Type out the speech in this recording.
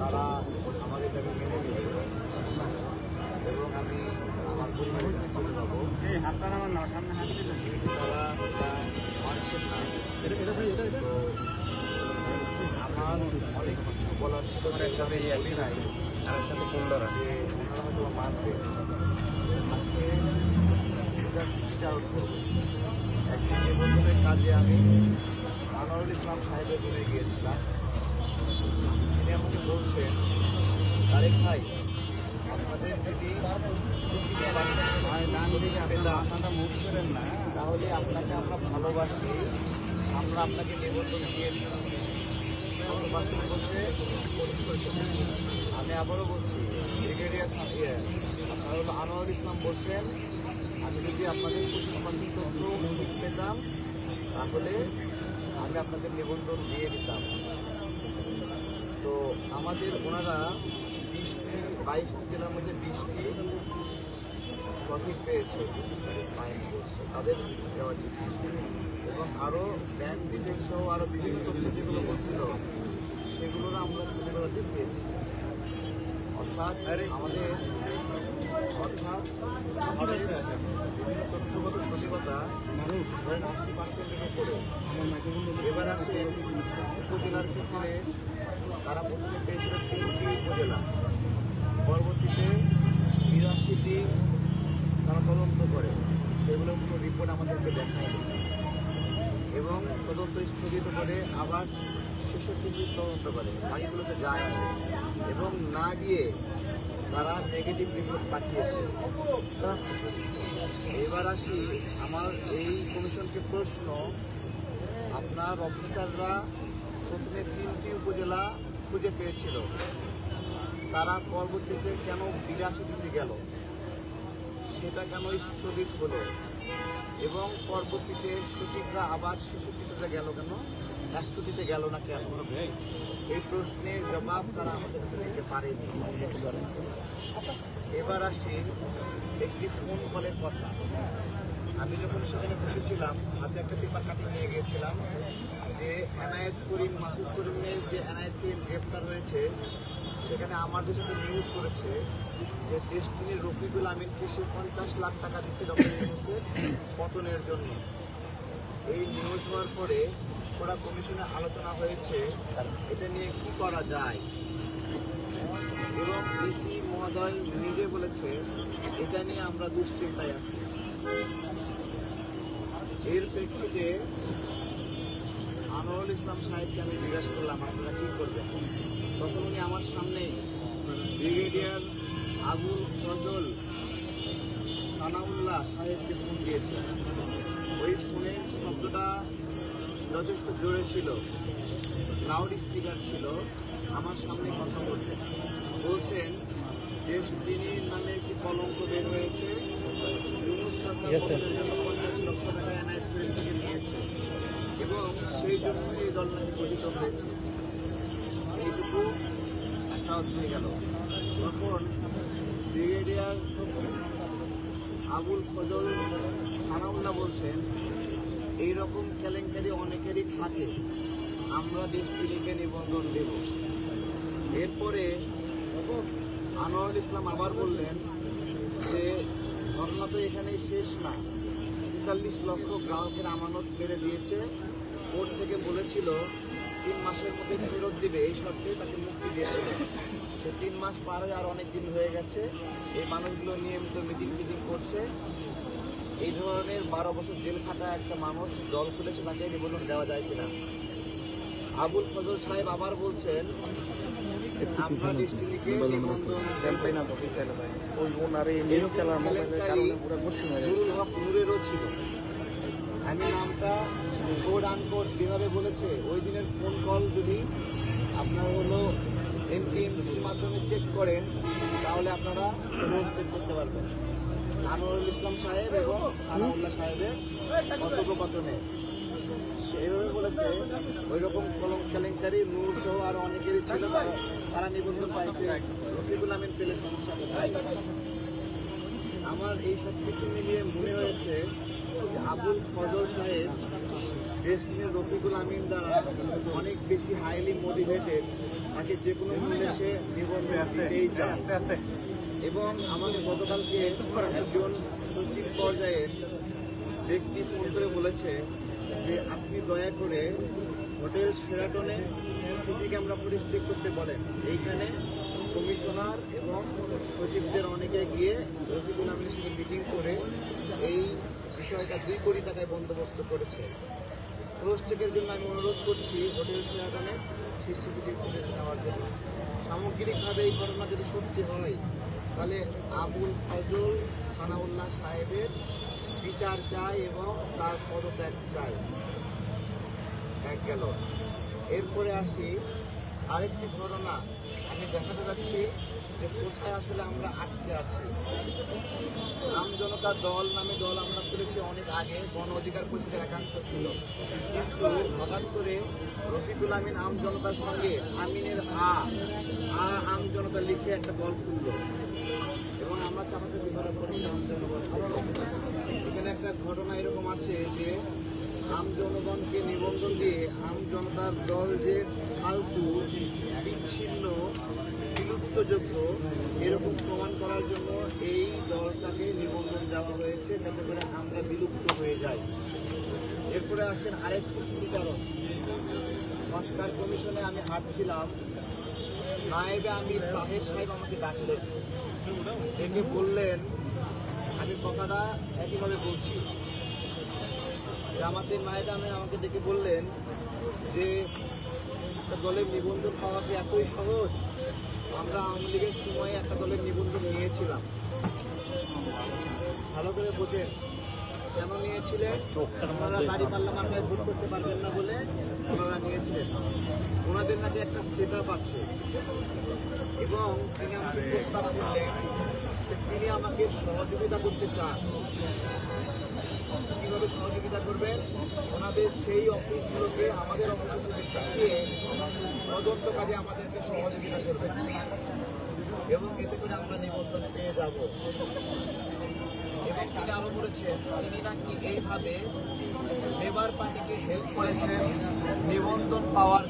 তারা আমাকে তাকে মেনে নেবে। এবং আমি আমার পরিবারের চলে যাব এই হাতটা আমার না সামনে হাত তারা এটা না। এটা এটা ভাই এটা এটা। আমার অনেক কিছু বলার ছিল যেটা আমি নাই আর একটা তো ফোল্ডার যে ওনারা হয়তো মানবে। আজকে এটা বিচার করব একদিন নিবন্ধনের কাজে আমি আনোয়ারুল ইসলাম সাহেবের রুমে গিয়েছিলাম। তিনি আমাকে বলছেন তারেক ভাই, আপনাদের যদি মাথাটা করেন না তাহলে আপনাকে আমরা ভালোবাসি, আমরা আপনাকে নিবন্ধন দিয়ে আমি আবারও বলছি, ব্রিগেডিয়ার আপনার আনোয়ার ইসলাম বলছেন, আমি যদি আপনাদের পঁচিশ পার্সেন্ট তথ্য পেতাম, তাহলে আমি আপনাদের নিবন্ধন দিয়ে দিতাম। তো আমাদের ওনারা বিশটি বাইশটি জেলার মধ্যে বিশটি সঠিক পেয়েছে, তাদের দেওয়া চিকিৎসা। এবং আরও ব্যাংক ডিটেলস সহ আরও বিভিন্ন তথ্য যেগুলো বলছিল, সেগুলোরা আমরা ছোটোবেলা দেখিয়েছি। অর্থাৎ আমাদের অর্থাৎ আমাদের বিভিন্ন তথ্যগত সঠিকতা ধরেন আশি পার্সেন্টের উপরে। এবার আসে উপজেলার ক্ষেত্রে তারা প্রথমে পেয়েছিল তিনটি উপজেলা। পরবর্তীতে বিরাশিটি তারা তদন্ত করে। সেগুলো কোনো রিপোর্ট আমাদেরকে দেখায়নি। এবং তদন্ত স্থগিত করে আবার ছেষট্টিটি তদন্ত করে বাকিগুলোতে যায় এবং না গিয়ে তারা নেগেটিভ রিপোর্ট পাঠিয়েছে। এবার আসি আমার এই কমিশনকে প্রশ্ন, আপনার অফিসাররা প্রথমে তিনটি উপজেলা খুঁজে পেয়েছিল। তারা পরবর্তীতে কেন বিরাশিটিতে গেল? সেটা কেন স্থগিত হলো? এবং পরবর্তীতে সচিবরা আবার ছেষট্টিতে গেল কেন? একশোটিতে গেল না কেন এই প্রশ্নের জবাব তারা আমাদের কাছে দিতে পারেনি। এবার আসি একটি ফোন কলের কথা। আমি যখন সেখানে বসেছিলাম, হাতে একটা পেপার কাটিং নিয়ে গিয়েছিলাম যে এনায়েত করিম, মাসুদ করিমের যে এনায়েত করিম গ্রেপ্তার হয়েছে, সেখানে আমাদের সাথে নিউজ করেছে যে ডেস্টিনির রফিকুল আমিনকে সে পঞ্চাশ লাখ টাকা দিচ্ছে ডক্টর পতনের জন্য। এই নিউজ হওয়ার পরে ওরা কমিশনে আলোচনা হয়েছে, এটা নিয়ে কি করা যায়? এবং ডিসি মহোদয় নিজে বলেছে, এটা নিয়ে আমরা দুশ্চিন্তায় আছি। এর প্রেক্ষিতে আনোয়ারুল ইসলাম সাহেবকে আমি জিজ্ঞাসা করলাম, আপনারা কী করবেন? তখন উনি আমার সামনেই ব্রিগেডিয়ার আবুল ফজল সানাউল্লাহ সাহেবকে ফোন দিয়েছেন। ওই ফোনের শব্দটা যথেষ্ট জোরে ছিল। লাউড স্পিকার ছিল। আমার সামনে কথা বলছেন বলছেন ডেস্টিনির নামে একটি কলঙ্ক বের হয়েছে সরকার পঞ্চাশ লক্ষ টাকা এনায়েত থেকে নিয়েছে এবং সেই জন্য এই দল নাকি গঠিত হয়েছে। এইটুকু একটা হয়ে গেল। তখন ব্রিগেডিয়ার আবুল ফজল সানাউল্লাহ বলছেন এই রকম কেলেঙ্কারি অনেকেরই থাকে। আমরা ডেস্টিনিকে নিবন্ধন দেব। এরপরে আনোয়ারুল ইসলাম আবার বললেন যে, ঘটনা তো এখানেই শেষ না। তেতাল্লিশ লক্ষ গ্রাহকের আমানত বেড়ে দিয়েছে। কোর্ট থেকে বলেছিল, তিন মাসের মধ্যে ফেরত দিবে। এই শর্তে তাকে মুক্তি দিয়েছিল। সে তিন মাস পার হয়ে আর অনেক দিন হয়ে গেছে। এই মানুষগুলো নিয়মিত মিটিং ফিটিং করছে। এই ধরনের বারো বছর জেল খাটা একটা মানুষ দল খুলেছে তাকে নিবন্ধন দেওয়া যায় কিনা? আবুল ফজল সাহেব আবার বলছেন নিবন্ধন ওই ওনার এই মেরু খেলার মোবাইলের কারণে পুরো মুশকিল গেছে নুরুল হক নূরেরও ছিল। আমি নামটা কোড আনকোড যেভাবে বলেছে? ওই দিনের ফোন কল যদি আপনার হলো এনটিএমসির মাধ্যমে চেক করেন তাহলে আপনারা করতে পারবেন। আনোয়ারুল ইসলাম সাহেব এবং সানাউল্লাহ সাহেবের কথোপকথনে সে এইভাবে বলেছে ওই রকম কলম কেলেঙ্কারি, নূর সহ আরও অনেকেরই ছিল তারা- নিবন্ধন পাইছে। রফিকুল আমিন পেলে সমস্যা আমার এই সব কিছু মিলিয়ে মনে হয়েছে আবুল ফজল সাহেব ডেস্টিনির রফিকুল আমিন দ্বারা অনেক বেশি হাইলি মোটিভেটেড তাকে যে কোনো মূল্যে সে নিবন্ধন দিতেই চায় এবং আমাদের গতকালকে একজন সচিব পর্যায়ের ব্যক্তি ফোন করে বলেছে যে, আপনি দয়া করে হোটেল সেরাটনে সিসি ক্যামেরা ফুটেজ চেক করতে বলেন। এইখানে কমিশনার এবং সচিবদের অনেকে গিয়ে রফিকুল আমিনের সাথে মিটিং করে এই বিষয়টা দুই কোটি টাকায় বন্দোবস্ত করেছে। ক্রস চেকের জন্য আমি অনুরোধ করছি হোটেল সেরাটনে সিসিটিভি ফুটেজ নেওয়ার জন্য। সামগ্রিকভাবে এই ঘটনা যদি সত্যি হয় তাহলে আবুল ফজল সানাউল্লাহ সাহেবের বিচার চাই এবং তার পদত্যাগ চাই। এক গেল। এরপরে আসি আরেকটি ঘটনা। আমি দেখাতে যাচ্ছি যে কোথায় আসলে আমরা আটকে আছি। আম জনতা দল নামে দল আমরা করেছি অনেক আগে, গণ অধিকার পরিষদের একাংশ ছিল। কিন্তু হঠাৎ করে রফিকুল আমিন আম জনতার সঙ্গে আমিনের আ আ আম জনতা লিখে একটা দল খুললো এখানে একটা ঘটনা এরকম আছে যে আম জনগণকে নিবন্ধন দিয়ে আম জনতার দল যে ফালতু, বিচ্ছিন্ন, বিলুপ্তযোগ্য, এরকম প্রমাণ করার জন্য এই দলটাকে নিবন্ধন দেওয়া হয়েছে যাতে করে আমরা বিলুপ্ত হয়ে যাই। এরপরে আসেন আরেকটি স্মৃতিচারণ সংস্কার কমিশনে আমি হাঁটছিলাম। নায়েবে আমি তাহের সাহেব আমাকে ডাকলেন। ডেকে বললেন, আমি কথাটা একইভাবে বলছি। জামাতের নায়েবে আমি আমাকে ডেকে বললেন যে, একটা দলের নিবন্ধন পাওয়া কি এতই সহজ? আমরা আওয়ামী লীগের সময়ে একটা দলের নিবন্ধন নিয়েছিলাম। ভালো করে বোঝেন কেন নিয়েছিলেন? ওনারা দাড়ি পাল্লা মার্কায় ভোট করতে পারবেন না বলে ওনারা নিয়েছিলেন। ওনাদের নাকি একটা সেট আপ আছে। এবং তিনি আমাকে প্রস্তাব করলেন তিনি আমাকে সহযোগিতা করতে চান। কীভাবে সহযোগিতা করবেন? ওনাদের সেই অফিসগুলোকে আমাদের অফিসের সাথে দেখিয়ে তদন্ত কাজে আমাদেরকে সহযোগিতা করবেন। এবং এতে করে আমরা নিবন্ধন পেয়ে যাব। এবং তিনি আরও বলেছেন তিনি নাকি এইভাবে লেবার পার্টিকে হেল্প করেছেন নিবন্ধন পাওয়ার